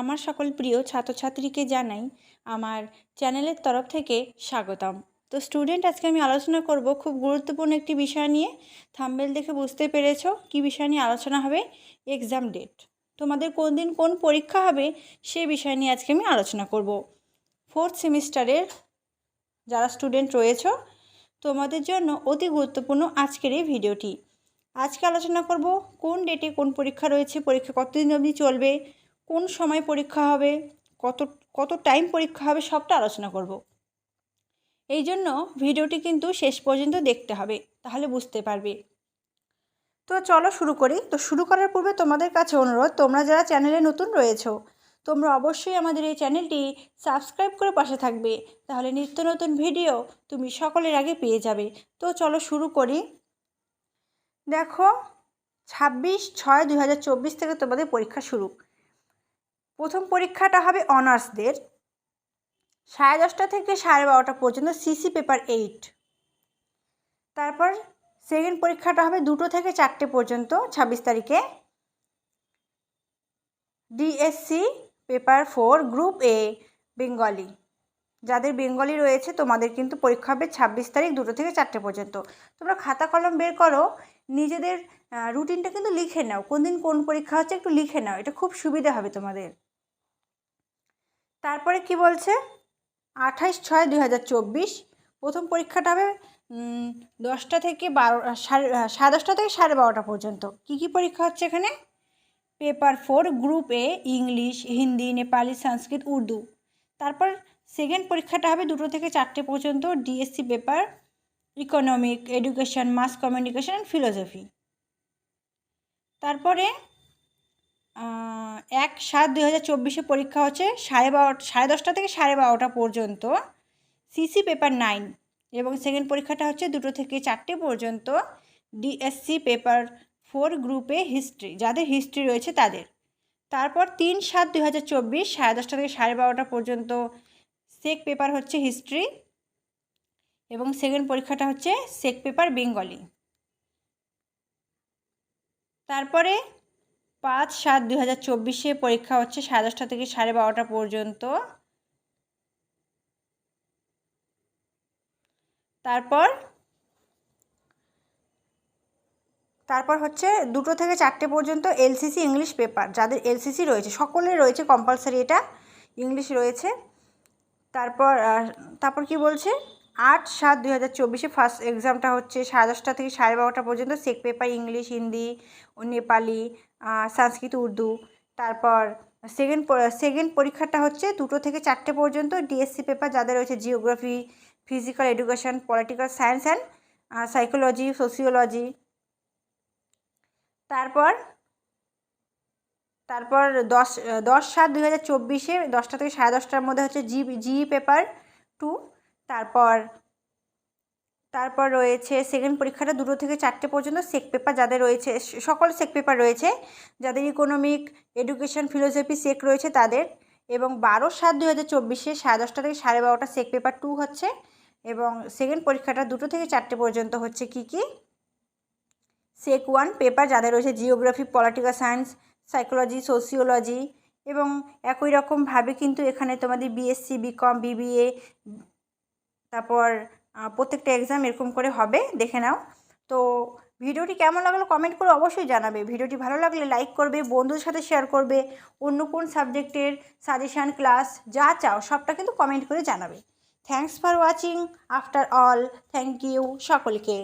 আমার সকল প্রিয় ছাত্রছাত্রীকে জানাই আমার চ্যানেলের তরফ থেকে স্বাগতম। তো স্টুডেন্ট আজকে আমি আলোচনা করব খুব গুরুত্বপূর্ণ একটি বিষয় নিয়ে। থাম্বেল দেখে বুঝতে পেরেছ কী বিষয় নিয়ে আলোচনা হবে? এক্সাম ডেট তোমাদের কোন দিন কোন পরীক্ষা হবে সে বিষয় নিয়ে আজকে আমি আলোচনা করব। ফোর্থ সেমিস্টারের যারা স্টুডেন্ট রয়েছে, তোমাদের জন্য অতি গুরুত্বপূর্ণ আজকের এই ভিডিওটি আজকে আলোচনা করব কোন ডেটে কোন পরীক্ষা রয়েছে, পরীক্ষা কতদিন অবধি চলবে কোন সময় পরীক্ষা হবে, কত কত টাইম পরীক্ষা হবে সবটা আলোচনা করব। এই জন্য ভিডিওটি কিন্তু শেষ পর্যন্ত দেখতে হবে, তাহলে বুঝতে পারবে। তো চলো শুরু করি। তো শুরু করার পূর্বে তোমাদের কাছে অনুরোধ, তোমরা যারা চ্যানেলে নতুন রয়েছো, তোমরা অবশ্যই আমাদের এই চ্যানেলটি সাবস্ক্রাইব করে পাশে থাকবে, তাহলে নিত্য নতুন ভিডিও তুমি সকলের আগে পেয়ে যাবে। তো চলো শুরু করি। দেখো, ছাব্বিশ ছয় দুই থেকে তোমাদের পরীক্ষা শুরু। প্রথম পরীক্ষাটা হবে অনার্সদের। সাড়ে দশটা থেকে সাড়ে বারোটা পর্যন্ত সিসি পেপার এইট তারপর সেকেন্ড পরীক্ষাটা হবে দুটো থেকে চারটে পর্যন্ত ছাব্বিশ তারিখে। DSC paper four group A Bengali যাদের বেঙ্গলি রয়েছে, তোমাদের কিন্তু পরীক্ষা হবে ছাব্বিশ তারিখ দুটো থেকে চারটে পর্যন্ত। তোমরা খাতা কলম বের করো, নিজেদের রুটিনটা কিন্তু লিখে নাও। কোন দিন কোন পরীক্ষা হচ্ছে একটু লিখে নাও, এটা খুব সুবিধা হবে তোমাদের। তারপরে কি বলছে? আঠাইশ ছয় দুই প্রথম পরীক্ষাটা হবে দশটা থেকে বারো সাড়ে সাড়ে দশটা থেকে সাড়ে বারোটা পর্যন্ত। কী কী পরীক্ষা হচ্ছে এখানে? Paper four, group A, English, Hindi, Nepali, Sanskrit, Urdu. তারপর সেকেন্ড পরীক্ষাটা হবে দুটো থেকে চারটে পর্যন্ত, DSC paper, economic, education, mass communication and philosophy. তারপরে এক সাত দুই হাজার চব্বিশে পরীক্ষা হচ্ছে সাড়ে বারোটা সাড়ে দশটা থেকে সাড়ে বারোটা পর্যন্ত। সিসি পেপার নাইন এবং সেকেন্ড পরীক্ষাটা হচ্ছে দুটো থেকে চারটে পর্যন্ত। ডিএসসি পেপার ফোর গ্রুপে হিস্ট্রি যাদের হিস্ট্রি রয়েছে তাদের। তারপর তিন সাত দুই হাজার চব্বিশ সাড়ে দশটা থেকে সাড়ে বারোটা পর্যন্ত সেক পেপার হচ্ছে হিস্ট্রি এবং সেকেন্ড পরীক্ষাটা হচ্ছে সেক পেপার বেঙ্গলি তারপরে পাঁচ সাত দুই হাজার চব্বিশে পরীক্ষা হচ্ছে সাড়ে দশটা থেকে সাড়ে বারোটা পর্যন্ত। তারপর? তারপর হচ্ছে দুটো থেকে চারটে পর্যন্ত এলসিসি ইংলিশ পেপার, যাদের এলসিসি রয়েছে, সকলের রয়েছে কম্পালসারি এটা, ইংলিশ রয়েছে। তারপর তারপর কি বলছে? আট সাত দুই হাজার চব্বিশে ফার্স্ট এক্সামটা হচ্ছে সাড়ে দশটা থেকে সাড়ে বারোটা পর্যন্ত SEC paper English Hindi Nepali Sanskrit Urdu তারপর সেকেন্ড সেকেন্ড পরীক্ষাটা হচ্ছে দুটো থেকে চারটে পর্যন্ত ডিএসসি পেপার যাদের রয়েছে geography physical education political science and psychology sociology তারপর তারপর দশ দশ সাত দুই হাজার চব্বিশে দশটা থেকে সাড়ে দশটার মধ্যে হচ্ছে জি জি পেপার টু তারপর তারপর রয়েছে সেকেন্ড পরীক্ষাটা দুটো থেকে চারটে পর্যন্ত সেক পেপার যাদের রয়েছে, সকল সেক পেপার রয়েছে, যাদের ইকোনমিক এডুকেশন ফিলোসফি সেক রয়েছে তাদের এবং বারো সাত দু হাজার চব্বিশে সাড়ে দশটা থেকে সাড়ে বারোটা সেক পেপার টু হচ্ছে এবং সেকেন্ড পরীক্ষাটা দুটো থেকে চারটে পর্যন্ত হচ্ছে কি কি? সেক ওয়ান পেপার যাদের রয়েছে geography political science psychology sociology এবং একই রকমভাবে কিন্তু এখানে তোমাদের বিএসসি বিকম বিবিএ তারপর প্রত্যেকটা এক্সাম এরকম করে হবে, দেখে নাও। তো ভিডিওটি কেমন লাগল কমেন্ট করে অবশ্যই জানাবে। ভিডিওটি ভালো লাগলে লাইক করবে, বন্ধুদের সাথে শেয়ার করবে, অন্য কোন সাবজেক্টের সাজেশান ক্লাস যা চাও সবটা কিন্তু কমেন্ট করে জানাবে। Thanks for watching after all thank you সকলকে।